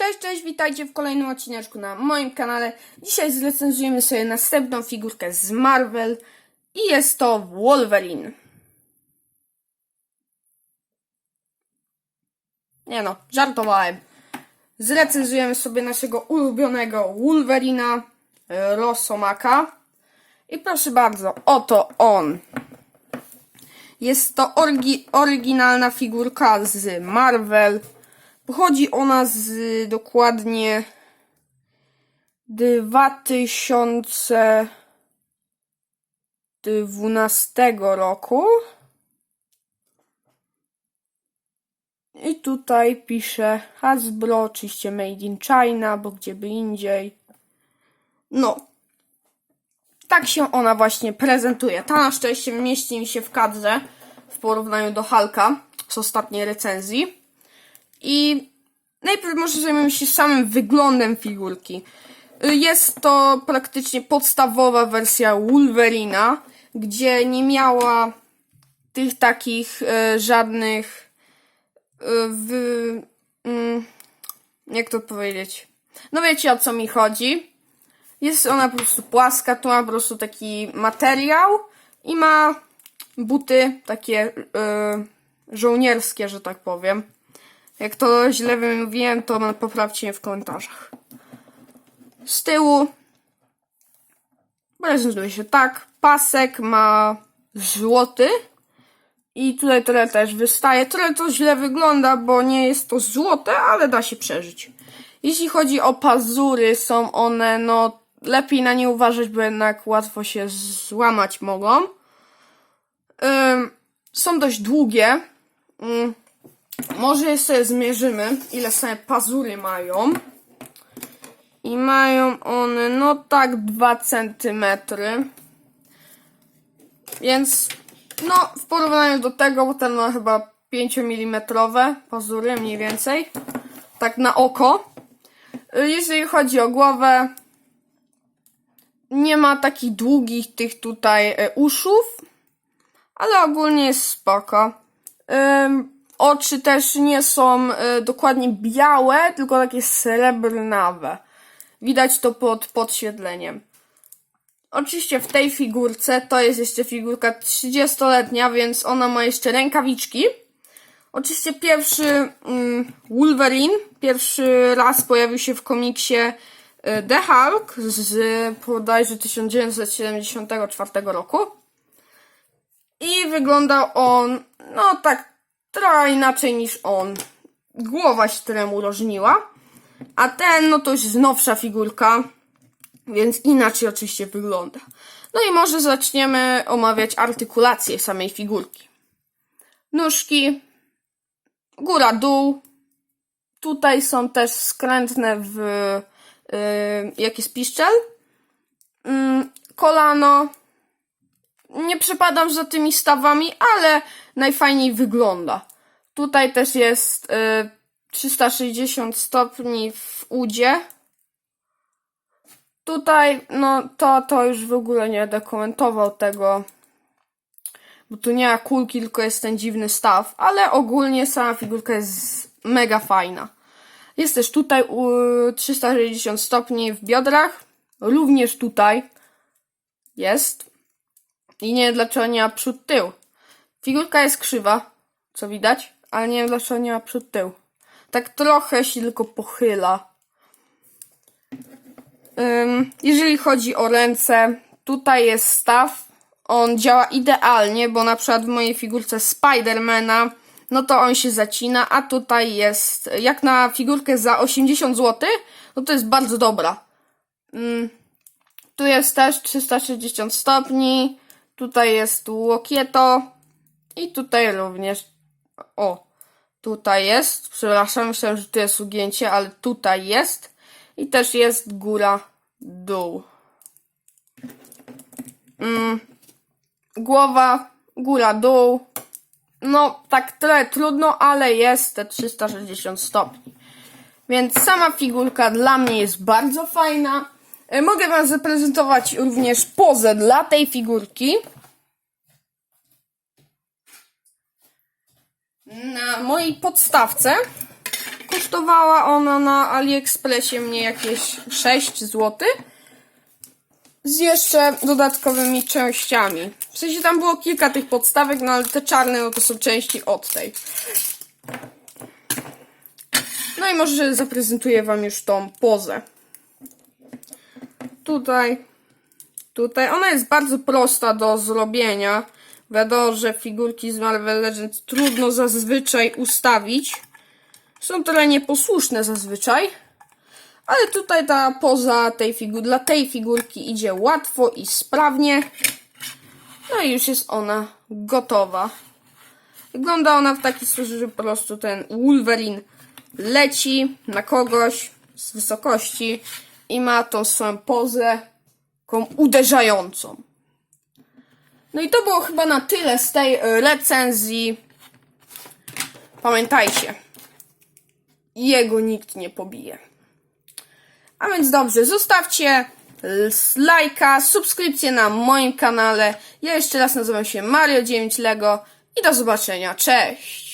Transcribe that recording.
Cześć, cześć, witajcie w kolejnym odcineczku na moim kanale. Dzisiaj zrecenzujemy sobie następną figurkę z Marvel i jest to Wolverine. Nie no, żartowałem. Zrecenzujemy sobie naszego ulubionego Wolverina e, Rosomaka. I proszę bardzo, oto on. Jest to orgi- oryginalna figurka z Marvel. Pochodzi ona z dokładnie 2012 roku. I tutaj pisze Hasbro, oczywiście Made in China, bo gdzie by indziej. No, tak się ona właśnie prezentuje. Ta na szczęście mieści mi się w kadrze w porównaniu do Halka z ostatniej recenzji. I najpierw może zajmiemy się samym wyglądem figurki. Y, Jest to praktycznie podstawowa wersja Wolverina, gdzie nie miała tych takich e, żadnych w, mm, jak to powiedzieć? No wiecie o co mi chodzi. Jest ona po prostu płaska, tu ma po prostu taki materiał i ma buty takie żołnierskie, że tak powiem. Jak to źle wymówiłem, to poprawcie mnie w komentarzach. Z tyłu prezentuje się tak. Pasek ma złoty. I tutaj tyle też wystaje. Tyle to źle wygląda, bo nie jest to złote, ale da się przeżyć. Jeśli chodzi o pazury, są one, no, lepiej na nie uważać, bo jednak łatwo się złamać mogą. Ym, są dość długie. Ym, może sobie zmierzymy, ile same pazury mają. I mają one, no tak, 2 cm. Więc, no, w porównaniu do tego, bo ten ma chyba 5 mm pazury, mniej więcej. Tak na oko. Jeżeli chodzi o głowę, nie ma takich długich tych tutaj e, uszów, ale ogólnie jest spoko. Ym, oczy też nie są y, dokładnie białe, tylko takie srebrnawe. Widać to pod podświetleniem. Oczywiście w tej figurce to jest jeszcze figurka 30-letnia, więc ona ma jeszcze rękawiczki. Oczywiście pierwszy mm, Wolverine pierwszy raz pojawił się w komiksie y, The Hulk z bodajże 1974 roku. I wyglądał on, no tak trochę inaczej niż on. Głowa się temu różniła. A ten, no to już jest nowsza figurka, więc inaczej oczywiście wygląda. No i może zaczniemy omawiać artykulację samej figurki. Nóżki, góra, dół. Tutaj są też skrętne w yy, jak piszczel. Ym, kolano, nie przepadam za tymi stawami, ale najfajniej wygląda. Tutaj też jest y, 360 stopni w udzie. Tutaj, no to, to już w ogóle nie będę tego, bo tu nie ma kulki, tylko jest ten dziwny staw, ale ogólnie sama figurka jest mega fajna. Jest też tutaj u, 360 stopni w biodrach, również tutaj jest. I nie wiem dlaczego nie ma przód tył. Figurka jest krzywa, co widać, ale nie wiem dlaczego nie ma przód tył. Tak trochę się tylko pochyla. Ym, jeżeli chodzi o ręce, tutaj jest staw. On działa idealnie, bo na przykład w mojej figurce Spidermana, no to on się zacina, a tutaj jest, jak na figurkę za 80 zł, no to jest bardzo dobra. Ym, tu jest też 360 stopni, tutaj jest łokieto i tutaj również, o, tutaj jest, przepraszam, myślałem, że tu jest ugięcie, ale tutaj jest i też jest góra, dół. Mm, głowa, góra, dół. No, tak trochę trudno, ale jest te 360 stopni. Więc sama figurka dla mnie jest bardzo fajna. E, Mogę Wam zaprezentować również pozę dla tej figurki. Na mojej podstawce Kosztowała ona na AliExpressie mnie jakieś 6 zł. Z jeszcze dodatkowymi częściami. W sensie tam było kilka tych podstawek, no ale te czarne no to są części od tej. No i może zaprezentuję wam już tą pozę. Tutaj, tutaj. Ona jest bardzo prosta do zrobienia. Wiadomo, że figurki z Marvel Legends trudno zazwyczaj ustawić. Są trochę nieposłuszne zazwyczaj. Ale tutaj ta poza tej figur, dla tej figurki idzie łatwo i sprawnie. No i już jest ona gotowa. Wygląda ona w taki sposób, że po prostu ten Wolverine leci na kogoś z wysokości i ma tą swoją pozę taką uderzającą. No i to było chyba na tyle z tej e, recenzji. Pamiętajcie, jego nikt nie pobije. A więc dobrze, zostawcie lajka, subskrypcję na moim kanale. Ja jeszcze raz nazywam się Mario 9 Lego i do zobaczenia. Cześć!